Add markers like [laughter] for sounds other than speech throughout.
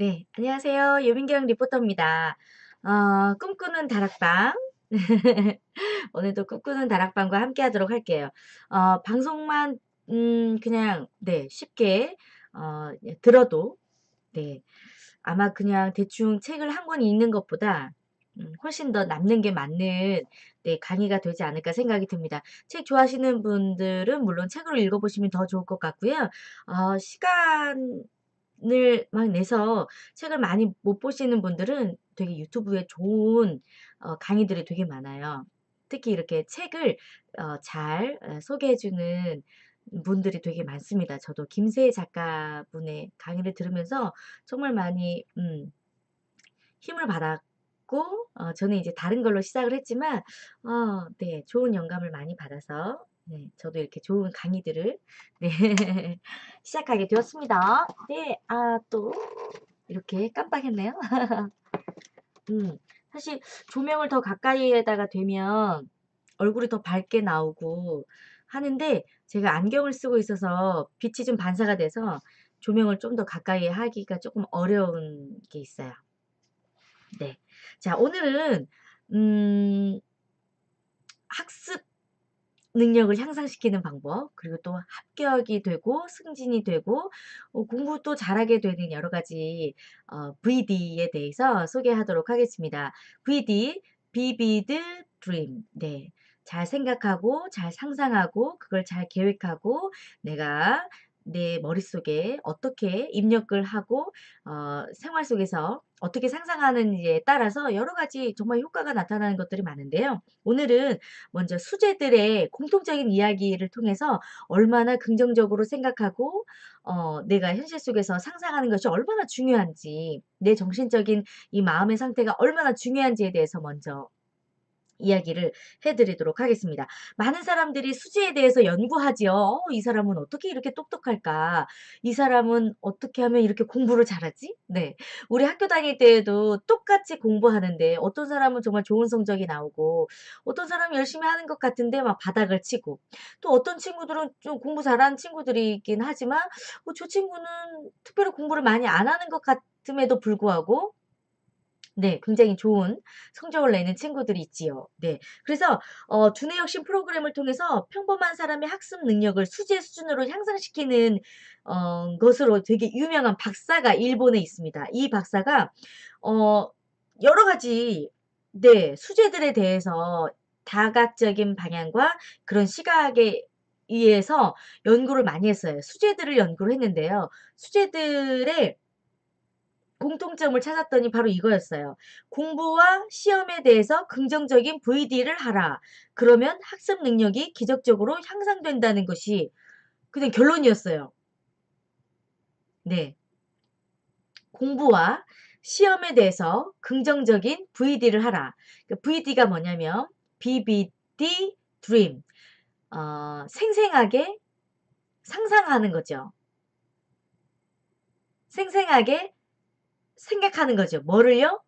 네, 안녕하세요. 유민경 리포터입니다. 어, 꿈꾸는 다락방. [laughs] 오늘도 꿈꾸는 다락방과 함께 하도록 할게요. 어, 방송만, 음, 그냥, 네, 쉽게, 어, 예, 들어도, 네, 아마 그냥 대충 책을 한 권 읽는 것보다, 음, 훨씬 더 남는 게 맞는, 네, 강의가 되지 않을까 생각이 듭니다. 책 좋아하시는 분들은 물론 책으로 읽어보시면 더 좋을 것 같고요. 어, 시간, 을 막 내서 책을 많이 못 보시는 분들은 되게 유튜브에 좋은 어 강의들이 되게 많아요. 특히 이렇게 책을 어잘어 소개해 주는 분들이 되게 많습니다. 저도 김세혜 작가분의 강의를 들으면서 정말 많이 음 힘을 받았고 어 저는 이제 다른 걸로 시작을 했지만 어 네 좋은 영감을 많이 받아서 네 저도 이렇게 좋은 강의들을 네 [laughs] 시작하게 되었습니다. 네. 아 또 이렇게 깜빡했네요. [laughs] 음 사실 조명을 더 가까이에다가 대면 얼굴이 더 밝게 나오고 하는데 제가 안경을 쓰고 있어서 빛이 좀 반사가 돼서 조명을 좀 더 가까이에 하기가 쪼끔 어려운 게 있어요. 네. 자 오늘은 음 학습 능력을 향상시키는 방법 그리고 또 합격이 되고 승진이 되고 어 공부도 잘하게 되는 여러 가지 어 VD에 대해서 소개하도록 하겠습니다. VD Vivid Dream 네. 잘 생각하고 잘 상상하고 그걸 잘 계획하고 내가 내 머릿속에 어떻게 입력을 하고 어 생활 속에서 어떻게 상상하는지에 따라서 여러 가지 정말 효과가 나타나는 것들이 많은데요. 오늘은 먼저 수재들의 공통적인 이야기를 통해서 얼마나 긍정적으로 생각하고 어 내가 현실 속에서 상상하는 것이 얼마나 중요한지 내 정신적인 이 마음의 상태가 얼마나 중요한지에 대해서 먼저 이야기를 해 드리도록 하겠습니다. 많은 사람들이 수지에 대해서 연구하지요. '어 이 사람은 어떻게 이렇게 똑똑할까? 이 사람은 어떻게 하면 이렇게 공부를 잘하지?' 네. 우리 학교 다닐 때에도 똑같이 공부하는데 어떤 사람은 정말 좋은 성적이 나오고 어떤 사람은 열심히 하는 것 같은데 막 바닥을 치고 또 어떤 친구들은 좀 공부 잘하는 친구들이 있긴 하지만 어 저 친구는 특별히 공부를 많이 안 하는 것 같음에도 불구하고 네. 굉장히 좋은 성적을 내는 친구들이 있지요. 네. 그래서 어 두뇌 혁신 프로그램을 통해서 평범한 사람의 학습 능력을 수재 수준으로 향상시키는 어 것으로 되게 유명한 박사가 일본에 있습니다. 이 박사가 어 여러 가지 네 수재들에 대해서 다각적인 방향과 그런 시각에 의해서 연구를 많이 했어요. 수재들을 연구를 했는데요. 수재들의 공통점을 찾았더니 바로 이거였어요. "공부와 시험에 대해서 긍정적인 VD를 하라. 그러면 학습 능력이 기적적으로 향상된다."는 것이 그냥 결론이었어요. 네. "공부와 시험에 대해서 긍정적인 VD를 하라." 그 VD가 뭐냐면 VBD Dream 어 생생하게 상상하는 거죠. 생생하게 생각하는 거죠. 뭐를요?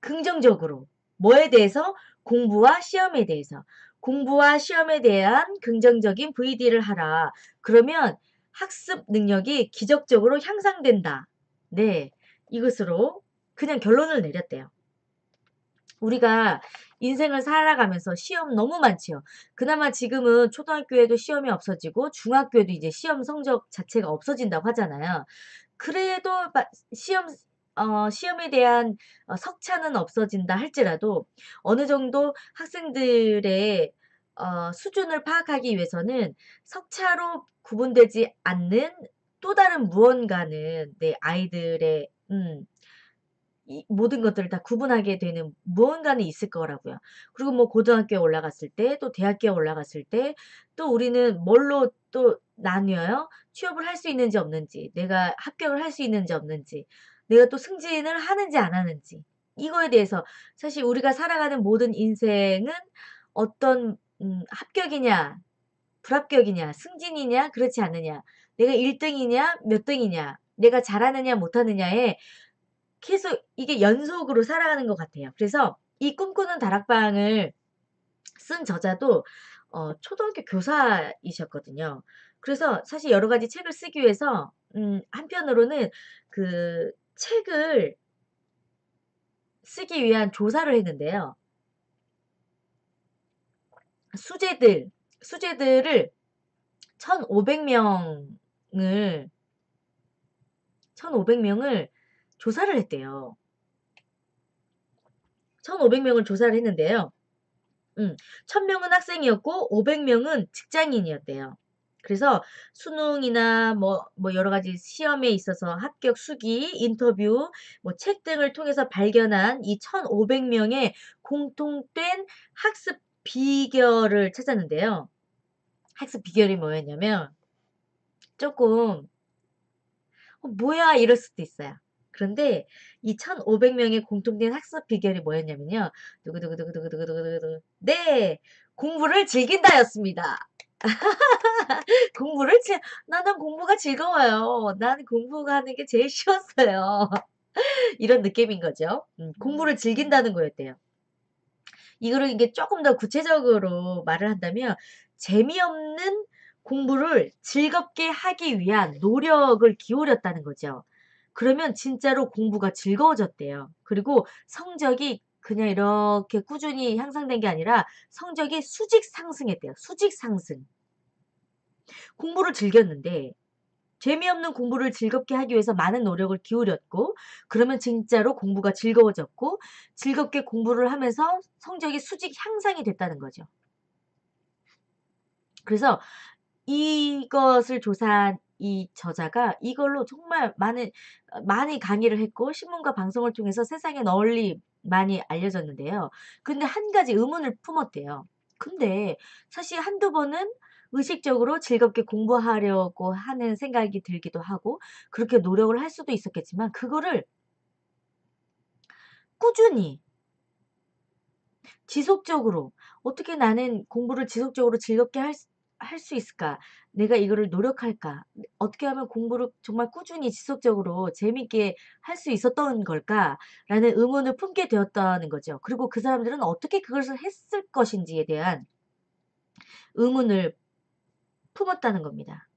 긍정적으로. 뭐에 대해서? 공부와 시험에 대해서. 공부와 시험에 대한 긍정적인 VD를 하라. 그러면 학습 능력이 기적적으로 향상된다. 네. 이것으로 그냥 결론을 내렸대요. 우리가 인생을 살아가면서 시험 너무 많지요. 그나마 지금은 초등학교에도 시험이 없어지고 중학교에도 이제 시험 성적 자체가 없어진다고 하잖아요. 그래도 막 시험 어 시험에 대한 어 석차는 없어진다 할지라도 어느 정도 학생들의 어 수준을 파악하기 위해서는 석차로 구분되지 않는 또 다른 무언가는 네 아이들의 음이 모든 것들을 다 구분하게 되는 무언가는 있을 거라고요. 그리고 뭐 고등학교에 올라갔을 때 또 대학교에 올라갔을 때 또 우리는 뭘로 또 나뉘어요? 취업을 할 수 있는지 없는지, 내가 합격을 할 수 있는지 없는지, 내가 또 승진을 하는지 안 하는지 이거에 대해서 사실 우리가 살아가는 모든 인생은 어떤 음 합격이냐 불합격이냐 승진이냐 그렇지 않느냐 내가 1 등이냐 몇 등이냐 내가 잘하느냐 못하느냐에 계속 이게 연속으로 살아가는 것 같아요. 그래서 이 꿈꾸는 다락방을 쓴 저자도 어 초등학교 교사이셨거든요. 그래서 사실 여러 가지 책을 쓰기 위해서 음 한편으로는 그 책을 쓰기 위한 조사를 했는데요. 수재들, 수재들을 1,500명을 1,500명을 조사를 했대요. 1,500명을 조사를 했는데요. 음, 1,000명은 학생이었고 500명은 직장인이었대요. 그래서 수능이나 뭐, 뭐 여러 가지 시험에 있어서 합격 수기, 인터뷰, 뭐 책 등을 통해서 발견한 이 1,500명의 공통된 학습 비결을 찾았는데요. 학습 비결이 뭐였냐면 조금 어, 뭐야 이럴 수도 있어요. 그런데 이 1,500명의 공통된 학습 비결이 뭐였냐면요. 두구두구두구두구두구두구 네! 공부를 즐긴다였습니다. [laughs] [laughs] 공부를 즐 나는 공부가 즐거워요. 난 공부가 하는 게 제일 쉬웠어요. [laughs] 이런 느낌인 거죠. 음, 공부를 즐긴다는 거였대요. 이거를 이게 조금 더 구체적으로 말을 한다면 재미없는 공부를 즐겁게 하기 위한 노력을 기울였다는 거죠. 그러면 진짜로 공부가 즐거워졌대요. 그리고 성적이 그냥 이렇게 꾸준히 향상된 게 아니라 성적이 수직 상승했대요. 수직 상승. 공부를 즐겼는데 재미없는 공부를 즐겁게 하기 위해서 많은 노력을 기울였고 그러면 진짜로 공부가 즐거워졌고 즐겁게 공부를 하면서 성적이 수직 향상이 됐다는 거죠. 그래서 이것을 조사한 이 저자가 이걸로 정말 많은 많이 강의를 했고 신문과 방송을 통해서 세상에 널리 많이 알려졌는데요. 근데 한 가지 의문을 품었대요. 근데 사실 한두 번은 의식적으로 즐겁게 공부하려고 하는 생각이 들기도 하고 그렇게 노력을 할 수도 있었겠지만 그거를 꾸준히 지속적으로 어떻게 나는 공부를 지속적으로 즐겁게 할, 할 수 있을까? 내가 이거를 노력할까? 어떻게 하면 공부를 정말 꾸준히 지속적으로 재밌게 할 수 있었던 걸까? 라는 의문을 품게 되었다는 거죠. 그리고 그 사람들은 어떻게 그것을 했을 것인지에 대한 의문을 품었다는 겁니다.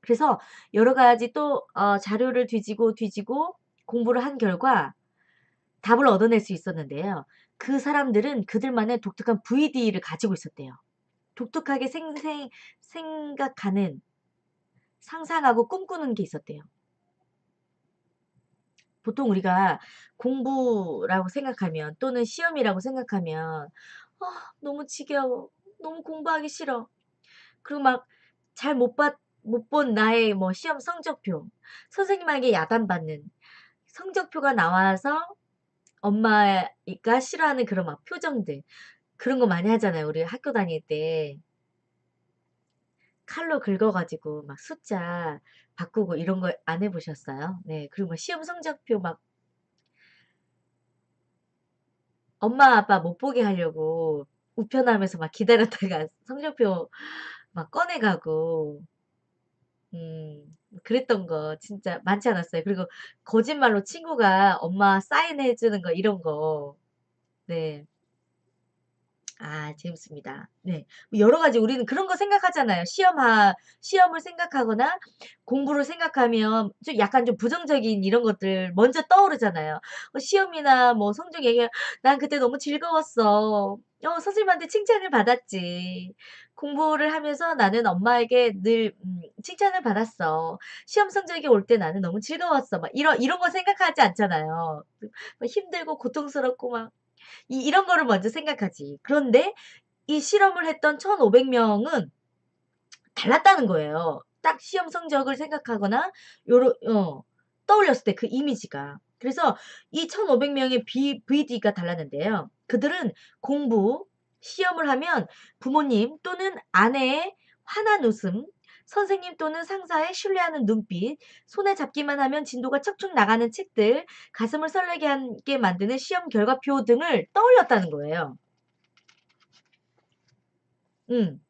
그래서 여러 가지 또 어, 자료를 뒤지고 뒤지고 공부를 한 결과 답을 얻어낼 수 있었는데요. 그 사람들은 그들만의 독특한 VD를 가지고 있었대요. 독특하게 생생, 생각하는, 상상하고 꿈꾸는 게 있었대요. 보통 우리가 공부라고 생각하면 또는 시험이라고 생각하면 어, 너무 지겨워. 너무 공부하기 싫어. 그리고 막 잘 못 봤, 못 본 나의 뭐 시험 성적표, 선생님에게 야단받는 성적표가 나와서 엄마가 싫어하는 그런 막 표정들, 그런 거 많이 하잖아요. 우리 학교 다닐 때. 칼로 긁어가지고 막 숫자 바꾸고 이런 거안 해보셨어요? 네. 그리고 뭐 시험 성적표 막 엄마 아빠 못 보게 하려고 우편함에서 막 기다렸다가 성적표 막 꺼내가고 음 그랬던 거 진짜 많지 않았어요. 그리고 거짓말로 친구가 엄마 사인해 주는 거 이런 거. 네. 아 재밌습니다. 네. 뭐 여러 가지 우리는 그런 거 생각하잖아요. 시험하 시험을 생각하거나 공부를 생각하면 좀 약간 좀 부정적인 이런 것들 먼저 떠오르잖아요. 어 시험이나 뭐 성적 얘기 "난 그때 너무 즐거웠어. 어 선생님한테 칭찬을 받았지. 공부를 하면서 나는 엄마에게 늘 음 칭찬을 받았어. 시험 성적이 올 때 나는 너무 즐거웠어." 막 이런 이런 거 생각하지 않잖아요. 그막 힘들고 고통스럽고 막 이 이런 거를 먼저 생각하지. 그런데 이 실험을 했던 1,500 명은 달랐다는 거예요. 딱 시험 성적을 생각하거나 요런 어 떠올렸을 때 그 이미지가. 그래서 이 1,500 명의 비 VD가 달랐는데요. 그들은 공부, 시험을 하면 부모님 또는 아내의 환한 웃음, 선생님 또는 상사의 신뢰하는 눈빛, 손에 잡기만 하면 진도가 척척 나가는 책들, 가슴을 설레게 하게 만드는 시험 결과표 등을 떠올렸다는 거예요. 음.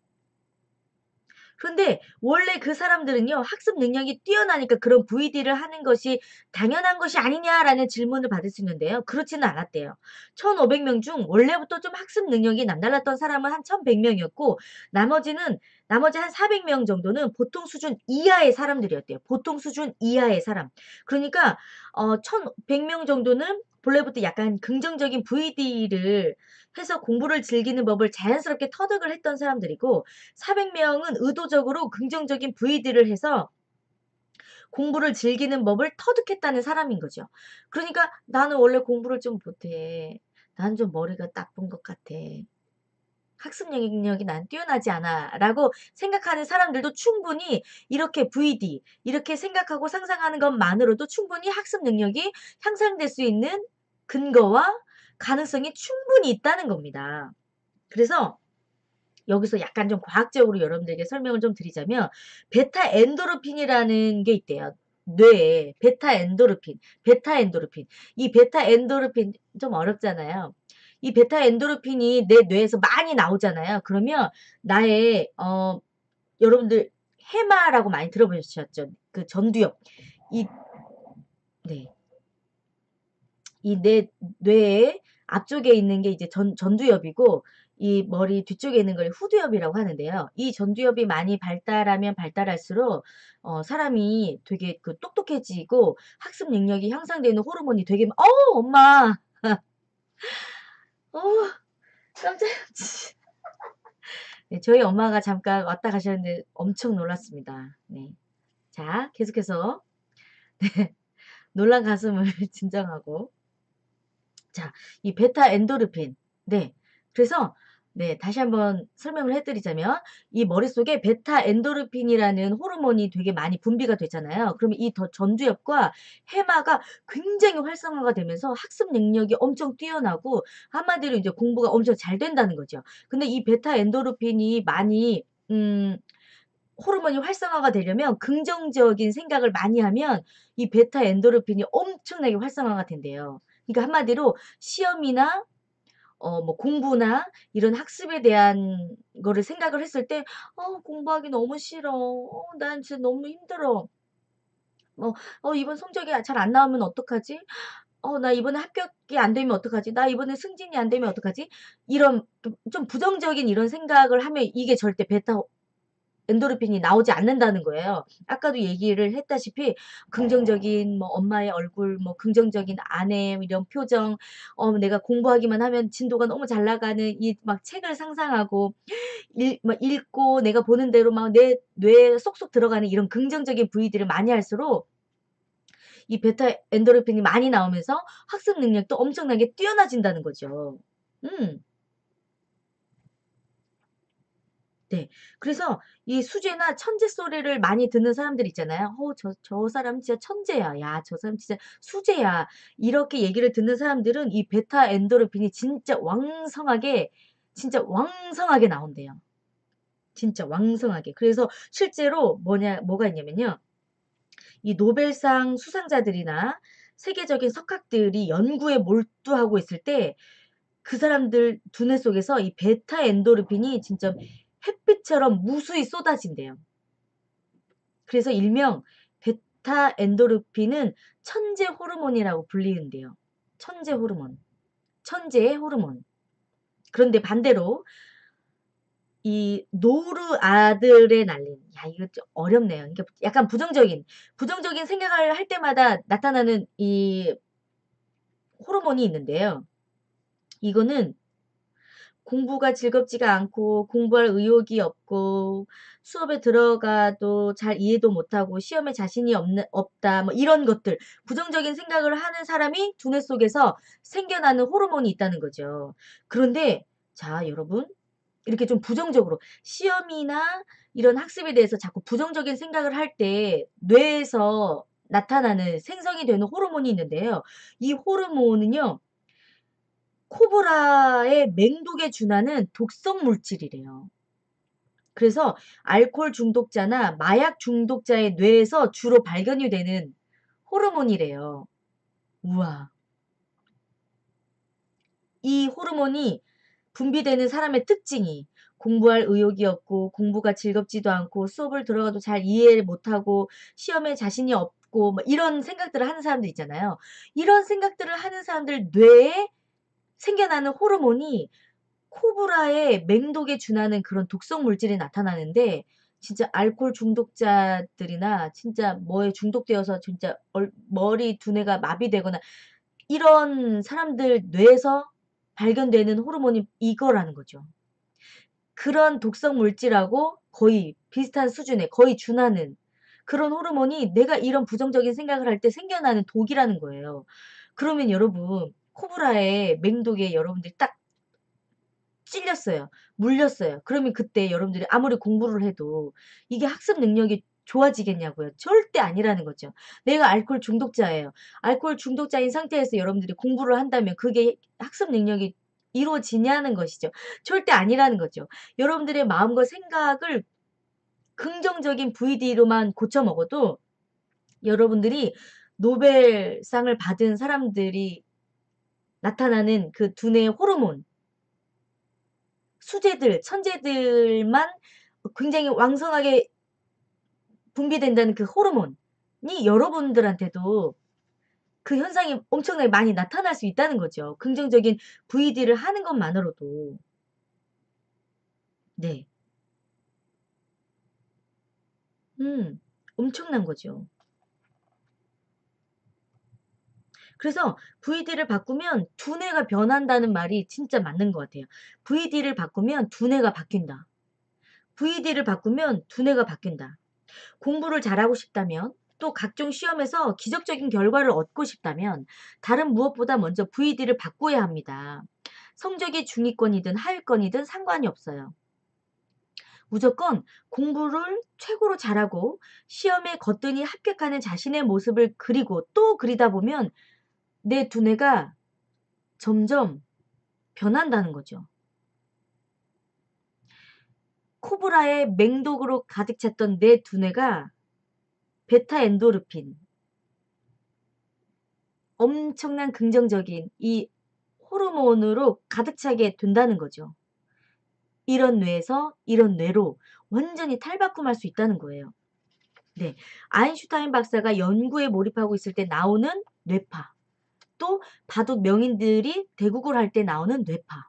그런데 원래 그 사람들은요. 학습 능력이 뛰어나니까 그런 VD를 하는 것이 당연한 것이 아니냐라는 질문을 받을 수 있는데요. 그렇지는 않았대요. 1,500명 중 원래부터 좀 학습 능력이 남달랐던 사람은 한 1,100명이었고 나머지는 나머지 한 400명 정도는 보통 수준 이하의 사람들이었대요. 보통 수준 이하의 사람. 그러니까 어 1,100명 정도는 본래부터 약간 긍정적인 VD를 해서 공부를 즐기는 법을 자연스럽게 터득을 했던 사람들이고 400명은 의도적으로 긍정적인 VD를 해서 공부를 즐기는 법을 터득했다는 사람인 거죠. 그러니까 나는 원래 공부를 좀 못해. 난 좀 머리가 나쁜 것 같아. 학습 능력이 난 뛰어나지 않아 라고 생각하는 사람들도 충분히 이렇게 VD 이렇게 생각하고 상상하는 것만으로도 충분히 학습 능력이 향상될 수 있는 근거와 가능성이 충분히 있다는 겁니다. 그래서 여기서 약간 좀 과학적으로 여러분들에게 설명을 좀 드리자면 베타 엔도르핀이라는 게 있대요. 뇌에 베타 엔도르핀, 베타 엔도르핀. 이 베타 엔도르핀 좀 어렵잖아요. 이 베타 엔도르핀이 내 뇌에서 많이 나오잖아요. 그러면 나의 어 여러분들 해마라고 많이 들어보셨죠? 그 전두엽. 이 네. 이 내 뇌의 앞쪽에 있는 게 이제 전 전두엽이고 이 머리 뒤쪽에 있는 걸 후두엽이라고 하는데요. 이 전두엽이 많이 발달하면 발달할수록 어 사람이 되게 그 똑똑해지고 학습 능력이 향상되는 호르몬이 되게 어 엄마. 어 깜짝이야. [laughs] 네, 저희 엄마가 잠깐 왔다 가셨는데 엄청 놀랐습니다. 네. 자, 계속해서 [laughs] 네. 놀란 가슴을 [laughs] 진정하고 자, 이 베타 엔도르핀. 네. 그래서 네, 다시 한번 설명을 해드리자면 이 머릿속에 베타 엔도르핀이라는 호르몬이 되게 많이 분비가 되잖아요. 그러면 이더 전두엽과 해마가 굉장히 활성화가 되면서 학습 능력이 엄청 뛰어나고 한마디로 이제 공부가 엄청 잘 된다는 거죠. 근데 이 베타 엔도르핀이 많이 음 호르몬이 활성화가 되려면 긍정적인 생각을 많이 하면 이 베타 엔도르핀이 엄청나게 활성화가 된대요. 그러니까 한마디로 시험이나 어 뭐 공부나 이런 학습에 대한 거를 생각을 했을 때 '어 공부하기 너무 싫어. 어 난 진짜 너무 힘들어. 어 어 이번 성적이 잘 안 나오면 어떡하지? 어 나 이번에 합격이 안 되면 어떡하지? 나 이번에 승진이 안 되면 어떡하지?' 이런 좀좀 부정적인 이런 생각을 하면 이게 절대 베타 엔도르핀이 나오지 않는다는 거예요. 아까도 얘기를 했다시피 긍정적인 뭐 엄마의 얼굴, 뭐 긍정적인 아내 이런 표정, 어 내가 공부하기만 하면 진도가 너무 잘 나가는 이 막 책을 상상하고 읽, 막 읽고 내가 보는 대로 막 내 뇌에 쏙쏙 들어가는 이런 긍정적인 부위들을 많이 할수록 이 베타 엔도르핀이 많이 나오면서 학습 능력도 엄청나게 뛰어나진다는 거죠. 음. 네. 그래서 이 수제나 천재 소리를 많이 듣는 사람들 있잖아요. "어 저 저 사람 진짜 천재야. 야 저 사람 진짜 수제야." 이렇게 얘기를 듣는 사람들은 이 베타 엔도르핀이 진짜 왕성하게 진짜 왕성하게 나온대요. 진짜 왕성하게. 그래서 실제로 뭐냐 뭐가 있냐면요. 이 노벨상 수상자들이나 세계적인 석학들이 연구에 몰두하고 있을 때 그 사람들 두뇌 속에서 이 베타 엔도르핀이 진짜 햇빛처럼 무수히 쏟아진대요. 그래서 일명 베타 엔도르핀은 천재 호르몬이라고 불리는데요. 천재 호르몬. 천재의 호르몬. 그런데 반대로 이 노르아드레날린. 야, 이거 좀 어렵네요. 그러니까 약간 부정적인, 부정적인 생각을 할 때마다 나타나는 이 호르몬이 있는데요. 이거는 공부가 즐겁지가 않고 공부할 의욕이 없고 수업에 들어가도 잘 이해도 못하고 시험에 자신이 없는, 없다 뭐 이런 것들 부정적인 생각을 하는 사람이 두뇌 속에서 생겨나는 호르몬이 있다는 거죠. 그런데 자 여러분 이렇게 좀 부정적으로 시험이나 이런 학습에 대해서 자꾸 부정적인 생각을 할 때 뇌에서 나타나는 생성이 되는 호르몬이 있는데요. 이 호르몬은요. 코브라의 맹독에 준하는 독성 물질이래요. 그래서 알코올 중독자나 마약 중독자의 뇌에서 주로 발견이 되는 호르몬이래요. 우와. 이 호르몬이 분비되는 사람의 특징이 공부할 의욕이 없고 공부가 즐겁지도 않고 수업을 들어가도 잘 이해를 못하고 시험에 자신이 없고 뭐 이런 생각들을 하는 사람들 있잖아요. 이런 생각들을 하는 사람들 뇌에 생겨나는 호르몬이 코브라의 맹독에 준하는 그런 독성 물질이 나타나는데 진짜 알코올 중독자들이나 진짜 뭐에 중독되어서 진짜 얼 머리 두뇌가 마비되거나 이런 사람들 뇌에서 발견되는 호르몬이 이거라는 거죠. 그런 독성 물질하고 거의 비슷한 수준에 거의 준하는 그런 호르몬이 내가 이런 부정적인 생각을 할 때 생겨나는 독이라는 거예요. 그러면 여러분 코브라의 맹독에 여러분들이 딱 찔렸어요. 물렸어요. 그러면 그때 여러분들이 아무리 공부를 해도 이게 학습 능력이 좋아지겠냐고요. 절대 아니라는 거죠. 내가 알코올 중독자예요. 알코올 중독자인 상태에서 여러분들이 공부를 한다면 그게 학습 능력이 이루어지냐는 것이죠. 절대 아니라는 거죠. 여러분들의 마음과 생각을 긍정적인 VD로만 고쳐 먹어도 여러분들이 노벨상을 받은 사람들이 나타나는 그 두뇌의 호르몬 수제들, 천재들만 굉장히 왕성하게 분비된다는 그 호르몬이 여러분들한테도 그 현상이 엄청나게 많이 나타날 수 있다는 거죠. 긍정적인 VD를 하는 것만으로도. 네. 음. 엄청난 거죠. 그래서 VD를 바꾸면 두뇌가 변한다는 말이 진짜 맞는 것 같아요. VD를 바꾸면 두뇌가 바뀐다. VD를 바꾸면 두뇌가 바뀐다. 공부를 잘하고 싶다면 또 각종 시험에서 기적적인 결과를 얻고 싶다면 다른 무엇보다 먼저 VD를 바꿔야 합니다. 성적이 중위권이든 하위권이든 상관이 없어요. 무조건 공부를 최고로 잘하고 시험에 거뜬히 합격하는 자신의 모습을 그리고 또 그리다 보면 내 두뇌가 점점 변한다는 거죠. 코브라의 맹독으로 가득 찼던 내 두뇌가 베타 엔도르핀 엄청난 긍정적인 이 호르몬으로 가득 차게 된다는 거죠. 이런 뇌에서 이런 뇌로 완전히 탈바꿈할 수 있다는 거예요. 네, 아인슈타인 박사가 연구에 몰입하고 있을 때 나오는 뇌파 또 바둑 명인들이 대국을 할 때 나오는 뇌파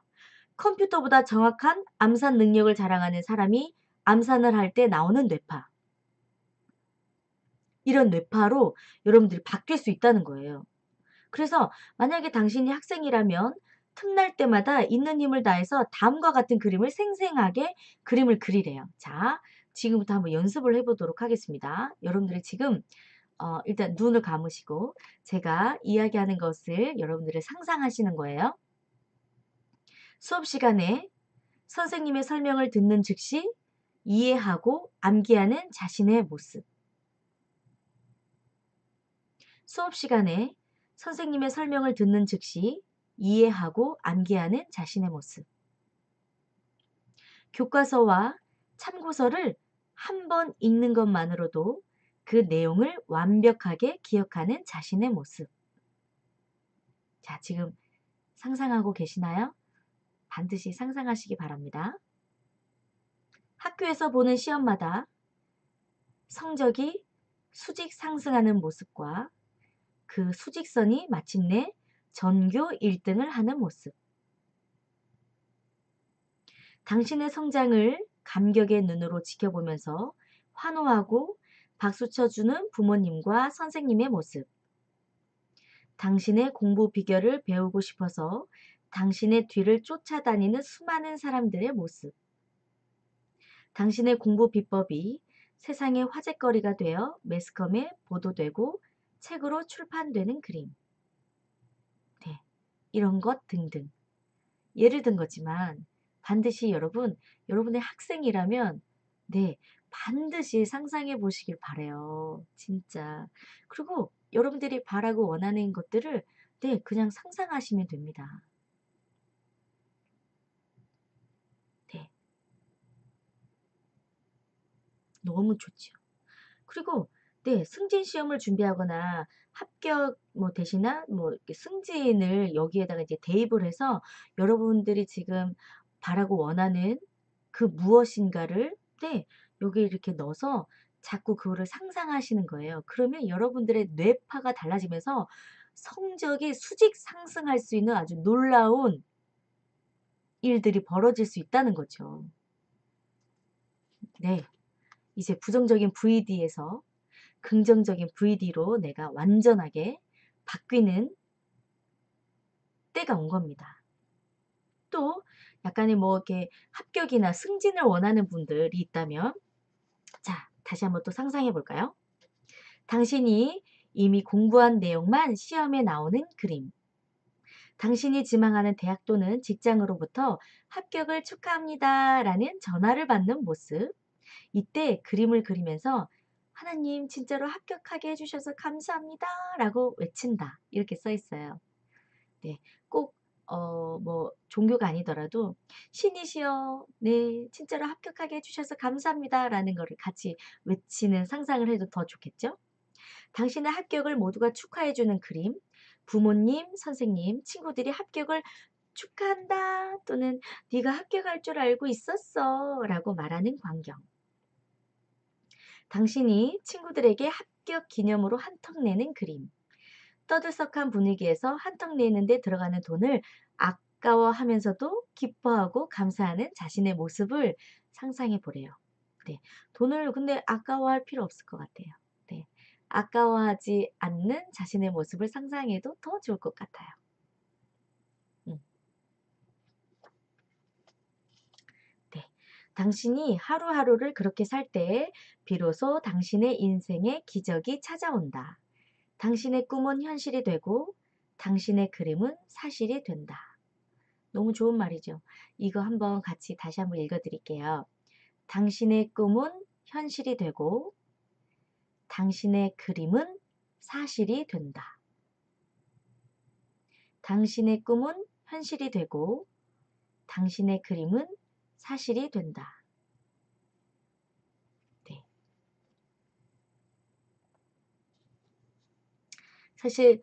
컴퓨터보다 정확한 암산 능력을 자랑하는 사람이 암산을 할 때 나오는 뇌파 이런 뇌파로 여러분들이 바뀔 수 있다는 거예요. 그래서 만약에 당신이 학생이라면 틈날 때마다 있는 힘을 다해서 다음과 같은 그림을 생생하게 그림을 그리래요. 자, 지금부터 한번 연습을 해보도록 하겠습니다. 여러분들이 지금 어, 일단 눈을 감으시고 제가 이야기하는 것을 여러분들이 상상하시는 거예요. 수업 시간에 선생님의 설명을 듣는 즉시 이해하고 암기하는 자신의 모습. 수업 시간에 선생님의 설명을 듣는 즉시 이해하고 암기하는 자신의 모습. 교과서와 참고서를 한 번 읽는 것만으로도 그 내용을 완벽하게 기억하는 자신의 모습. 자, 지금 상상하고 계시나요? 반드시 상상하시기 바랍니다. 학교에서 보는 시험마다 성적이 수직 상승하는 모습과 그 수직선이 마침내 전교 1등을 하는 모습. 당신의 성장을 감격의 눈으로 지켜보면서 환호하고 박수 쳐주는 부모님과 선생님의 모습. 당신의 공부 비결을 배우고 싶어서 당신의 뒤를 쫓아다니는 수많은 사람들의 모습. 당신의 공부 비법이 세상의 화제거리가 되어 매스컴에 보도되고 책으로 출판되는 그림. 네, 이런 것 등등. 예를 든 거지만 반드시 여러분, 여러분의 학생이라면 네, 반드시 상상해 보시길 바래요. 진짜. 그리고 여러분들이 바라고 원하는 것들을 네, 그냥 상상하시면 됩니다. 네. 너무 좋죠. 그리고 네, 승진 시험을 준비하거나 합격 뭐 대신한 뭐 승진을 여기에다가 이제 대입을 해서 여러분들이 지금 바라고 원하는 그 무엇인가를 네, 여기 이렇게 넣어서 자꾸 그거를 상상하시는 거예요. 그러면 여러분들의 뇌파가 달라지면서 성적이 수직 상승할 수 있는 아주 놀라운 일들이 벌어질 수 있다는 거죠. 네. 이제 부정적인 VD에서 긍정적인 VD로 내가 완전하게 바뀌는 때가 온 겁니다. 또 약간의 뭐 이렇게 합격이나 승진을 원하는 분들이 있다면 자, 다시 한번 또 상상해 볼까요? 당신이 이미 공부한 내용만 시험에 나오는 그림. 당신이 지망하는 대학 또는 직장으로부터 합격을 축하합니다. 라는 전화를 받는 모습. 이때 그림을 그리면서 하나님 진짜로 합격하게 해주셔서 감사합니다. 라고 외친다. 이렇게 써 있어요. 네, 꼭, 어, 뭐, 종교가 아니더라도 신이시여, 네, 진짜로 합격하게 해주셔서 감사합니다. 라는 거를 같이 외치는 상상을 해도 더 좋겠죠? 당신의 합격을 모두가 축하해주는 그림, 부모님, 선생님, 친구들이 합격을 축하한다 또는 네가 합격할 줄 알고 있었어 라고 말하는 광경. 당신이 친구들에게 합격 기념으로 한턱 내는 그림. 떠들썩한 분위기에서 한턱 내는데 들어가는 돈을 아까워하면서도 기뻐하고 감사하는 자신의 모습을 상상해 보래요. 네, 돈을 근데 아까워할 필요 없을 것 같아요. 네, 아까워하지 않는 자신의 모습을 상상해도 더 좋을 것 같아요. 음. 네, 당신이 하루하루를 그렇게 살때 비로소 당신의 인생에 기적이 찾아온다. 당신의 꿈은 현실이 되고 당신의 그림은 사실이 된다. 너무 좋은 말이죠. 이거 한번 같이 다시 한번 읽어드릴게요. 당신의 꿈은 현실이 되고 당신의 그림은 사실이 된다. 당신의 꿈은 현실이 되고 당신의 그림은 사실이 된다. 네. 사실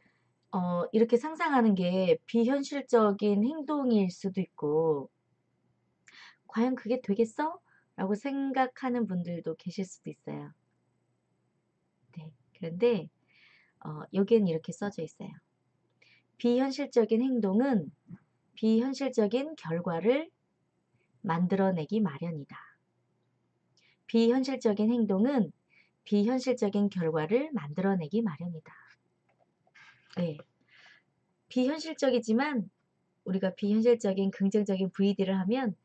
어, 이렇게 상상하는 게 비현실적인 행동일 수도 있고 과연 그게 되겠어? 라고 생각하는 분들도 계실 수도 있어요. 그런데 어, 여기에는 이렇게 써져 있어요. 비현실적인 행동은 비현실적인 결과를 만들어내기 마련이다. 비현실적인 행동은 비현실적인 결과를 만들어내기 마련이다. 네. 비현실적이지만 우리가 비현실적인 긍정적인 VD를 하면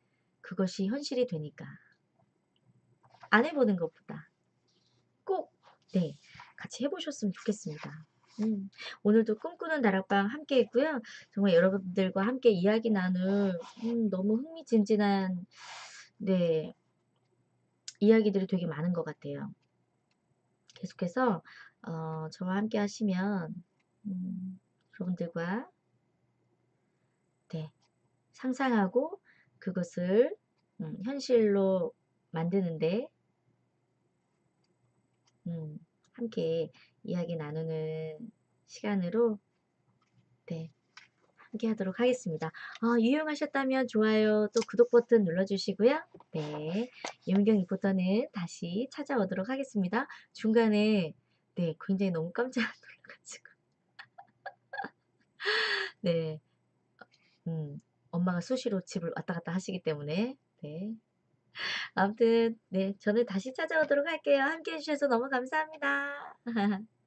그것이 현실이 되니까 안 해보는 것보다 꼭 네, 같이 해보셨으면 좋겠습니다. 음, 오늘도 꿈꾸는 다락방 함께 했고요. 정말 여러분들과 함께 이야기 나눌 음, 너무 흥미진진한 네 이야기들이 되게 많은 것 같아요. 계속해서 어, 저와 함께 하시면 음, 여러분들과 네 상상하고 그것을 음, 현실로 만드는데 음, 함께 이야기 나누는 시간으로 네, 함께 하도록 하겠습니다. 아, 유용하셨다면 좋아요, 또 구독 버튼 눌러주시고요. 네, 유민경 리포터는 다시 찾아오도록 하겠습니다. 중간에 네, 굉장히 너무 깜짝 놀라가지고 [laughs] 네, 음, 엄마가 수시로 집을 왔다 갔다 하시기 때문에 네. 아무튼 네 저는 다시 찾아오도록 할게요. 함께 해주셔서 너무 감사합니다. [laughs]